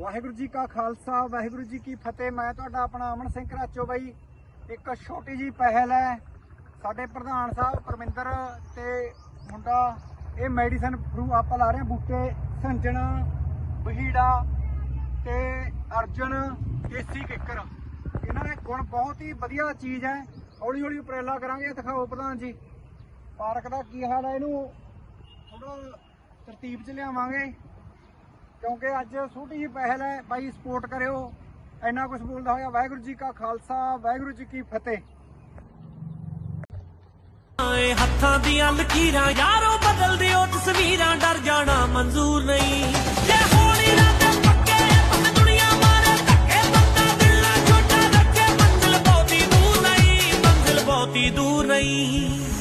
ਵਾਹਿਗੁਰੂ ਜੀ ਕਾ ਖਾਲਸਾ, ਵਾਹਿਗੁਰੂ ਜੀ ਕੀ ਫਤਿਹ। ਮੈਂ ਤੁਹਾਡਾ ਆਪਣਾ ਅਮਨ ਸਿੰਘ ਕਰਾਚੋ ਬਾਈ। ਇੱਕ ਛੋਟੀ ਜੀ ਪਹਿਲ ਹੈ। ਸਾਡੇ ਪ੍ਰਧਾਨ ਸਾਹਿਬ ਪਰਮਿੰਦਰ ਤੇ ਮੁੰਡਾ, ਇਹ ਮੈਡੀਸਨ ਥਰੂ ਆਪਾਂ ਲਾ ਰਹੇ ਹਾਂ, ਬੂਟੇ, ਸੰਜਣ, ਬਹੀੜਾ ਤੇ ਅਰਜਨ, ਦੇਸੀ ਕਿੱਕਰ। ਇਹਨਾਂ ਦੇ ਗੁਣ ਬਹੁਤ ਹੀ ਵਧੀਆ ਚੀਜ਼ ਹੈ। ਹੌਲੀ ਹੌਲੀ ਉਪਰੇਲਾ ਕਰਾਂਗੇ ਦਿਖਾਓ ਪ੍ਰਧਾਨ ਜੀ। ਪਾਰਕ ਦਾ ਕੀ ਹਾਲ ਹੈ ਇਹਨੂੰ? ਥੋੜਾ ਤਰਤੀਬ ਚ ਲਿਆਵਾਂਗੇ। ਕਿਉਂਕਿ ਅੱਜ ਛੋਟੀ ਜੀ ਪਹਿਲ ਹੈ, ਬਾਈ ਸਪੋਰਟ ਕਰਿਓ। ਇੰਨਾ ਕੁਝ ਬੋਲਦਾ ਹੋਇਆ, ਵਾਹਿਗੁਰੂ ਜੀ ਕਾ ਖਾਲਸਾ, ਵਾਹਿਗੁਰੂ ਜੀ ਕੀ ਫਤਿਹ। ਆਏ ਹੱਥਾਂ ਦੀਆਂ ਲਕੀਰਾਂ, ਯਾਰੋ ਬਦਲ ਦਿਓ ਤਸਵੀਰਾਂ, ਡਰ ਜਾਣਾ ਮਨਜ਼ੂਰ ਨਹੀਂ। ਜੇ ਬਹੁਤੀ ਦੂਰ ਨਹੀਂ।